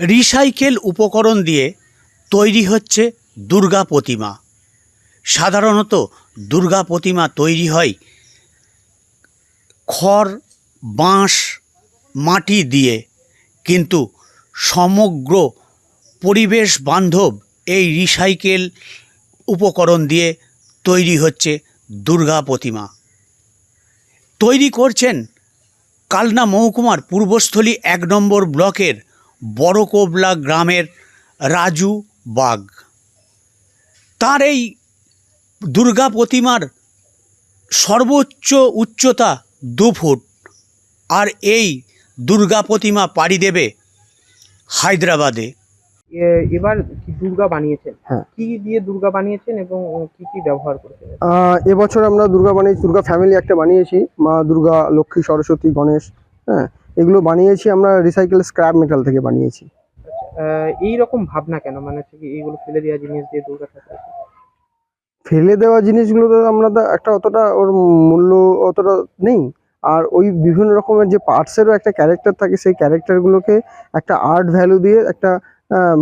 Recycle উপকরণ দিয়ে তৈরি হচ্ছে দুর্গা প্রতিমা। সাধারণত দুর্গা প্রতিমা তৈরি হয় খড়, বাঁশ, মাটি দিয়ে। কিন্তু সমগ্র পরিবেশ বান্ধব এই রিসাইকেল উপকরণ দিয়ে তৈরি হচ্ছে দুর্গা প্রতিমা। তৈরি করছেন কালনা মহকুমার পূর্বস্থলী এক নম্বর ব্লকের বড়কোবলা গ্রামের রাজু বাগ। তার এই দুর্গা প্রতিমার সর্বোচ্চ উচ্চতা দু ফুট আর এই দুর্গা প্রতিমা পাড়ি দেবে হায়দ্রাবাদে। এবার কি দুর্গা বানিয়েছেন? হ্যাঁ। কি দিয়ে দুর্গা বানিয়েছেন এবং কি কি ব্যবহার করেছেন? এবছর আমরা দুর্গা বানিয়েছি দুর্গা ফ্যামিলি একটা বানিয়েছি মা দুর্গা লক্ষ্মী সরস্বতী গণেশ হ্যাঁ। এগুলো বানিয়েছি আমরা রিসাইকেল স্ক্র্যাপ মেটাল থেকে বানিয়েছি। এই রকম ভাবনা কেন? মানে হচ্ছে কি এইগুলো ফেলে দেওয়া জিনিস দিয়ে দুর্গা ঠাকুর ফেলে দেওয়া জিনিসগুলো তো আমরা তো একটা অতটা ওর মূল্য অতটা নেই। আর ওই বিভিন্ন রকমের যে পার্টসেরও একটা ক্যারেক্টার থাকে সেই ক্যারেক্টারগুলোকে একটা আর্ট ভ্যালু দিয়ে একটা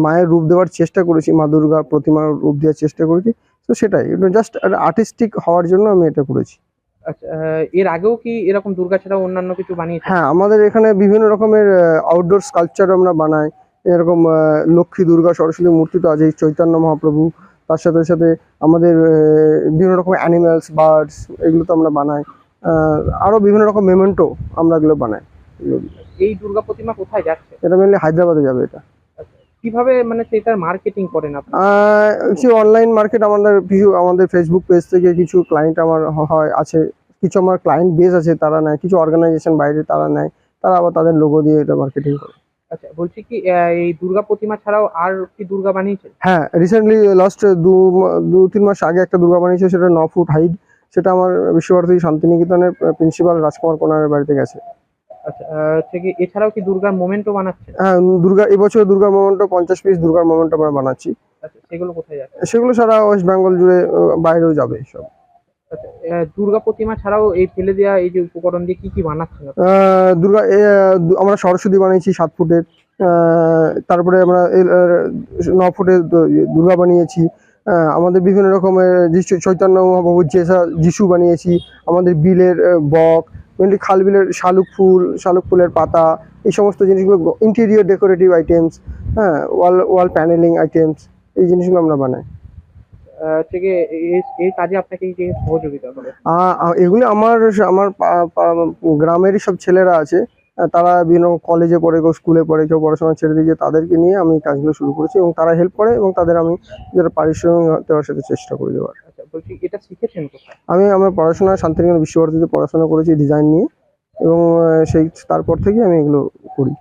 মায়ের রূপ দেওয়ার চেষ্টা করেছি মা দুর্গা প্রতিমার রূপ দেওয়ার চেষ্টা করেছি। তো সেটাই জাস্ট আর্টিস্টিক হওয়ার জন্য আমি এটা করেছি। এর আগেও কি এরকম দুর্গা ছাড়াও অন্যান্য কিছু বানিয়েছেন? হ্যাঁ আমাদের এখানে বিভিন্ন রকমের আউটডোর স্কাল্পচার আমরা বানাই। এরকম লক্ষ্মী দুর্গা সরস্বতী মূর্তি তো আছেই চৈতন্য মহাপ্রভু। তার সাথে সাথে আমাদের বিভিন্ন রকম অ্যানিম্যালস বার্ডস এগুলো তো আমরা বানাই। আরও বিভিন্ন রকম মেমেন্টো আমরা এগুলো বানাই। এই দুর্গা প্রতিমা কোথায় যাচ্ছে? এটা মেনলি হায়দ্রাবাদে যাবে এটা। কীভাবে মানে সেটার মার্কেটিং করেন আপনি? কিছু অনলাইন মার্কেট আমাদের কিছু আমাদের ফেসবুক পেজ থেকে কিছু ক্লায়েন্ট আমার হয় আছে। কিছু আমার ক্লায়েন্ট বেস আছে তারা নেয়। কিছু অর্গানাইজেশন বাইরে তারা নেয়। তারা আবার তাদের লোগো দিয়ে এটা মার্কেটিং করে। আচ্ছা বলছি কি এই দুর্গা প্রতিমা ছাড়াও আর কি দুর্গা হ্যাঁ রিসেন্টলি লাস্ট দু দু তিন মাস আগে একটা দুর্গা বানিয়েছে সেটা ন ফুট হাইট সেটা আমার বিশ্বভারতী শান্তিনিকেতনের প্রিন্সিপাল রাজকুমার কোনারের বাড়িতে গেছে। আচ্ছা আহ, হচ্ছে কি এছাড়াও কি দুর্গার বানাচ্ছেন? হ্যাঁ দুর্গা এবছর দুর্গা পঞ্চাশ পিস দুর্গার মোমেন্ট আমরা বানাচ্ছি। আচ্ছা সেগুলো কোথায় যাচ্ছে? সেগুলো সারা ওয়েস্ট বেঙ্গল জুড়ে বাইরেও যাবে সব। আচ্ছা দুর্গা প্রতিমা ছাড়াও এই ফেলে দেওয়া এই যে উপকরণ দিয়ে কি কি বানাচ্ছেন দুর্গা আমরা সরস্বতী বানিয়েছি সাত ফুটের তারপরে আমরা ন ফুটের দুর্গা বানিয়েছি। আমাদের বিভিন্ন রকমের চৈতন্য মহাপ্রভুর যেসা যিশু বানিয়েছি আমাদের বিলের বক মেনলি খাল বিলের শালুক ফুল শালুক ফুলের পাতা এই সমস্ত জিনিসগুলো ইন্টেরিয়র ডেকোরেটিভ আইটেমস হ্যাঁ ওয়াল ওয়াল প্যানেলিং আইটেমস এই জিনিসগুলো আমরা বানাই। আহ, হচ্ছে কি এই- কাজে আপনাকে কি সহযোগিতা করে? আ- আ- এগুলি আমার আমার গ্রামেরই সব ছেলেরা আছে। তারা বিভিন্ন কলেজে পড়ে কেউ স্কুলে পড়ে কেউ পড়াশোনা ছেড়ে দিয়েছে তাদেরকে নিয়ে আমি কাজগুলো শুরু করেছি এবং তারা হেল্প করে এবং তাদের আমি যেটা পারিশ্রমিক দেওয়ার সাথে চেষ্টা করে দেওয়ার। এটা শিখেছেন কোথায়? আমি আমার পড়াশোনা, শান্তিনিকেতন বিশ্বভারতীতে পড়াশোনা করেছি ডিজাইন নিয়ে এবং সেই, তারপর থেকে আমি এগুলো করি।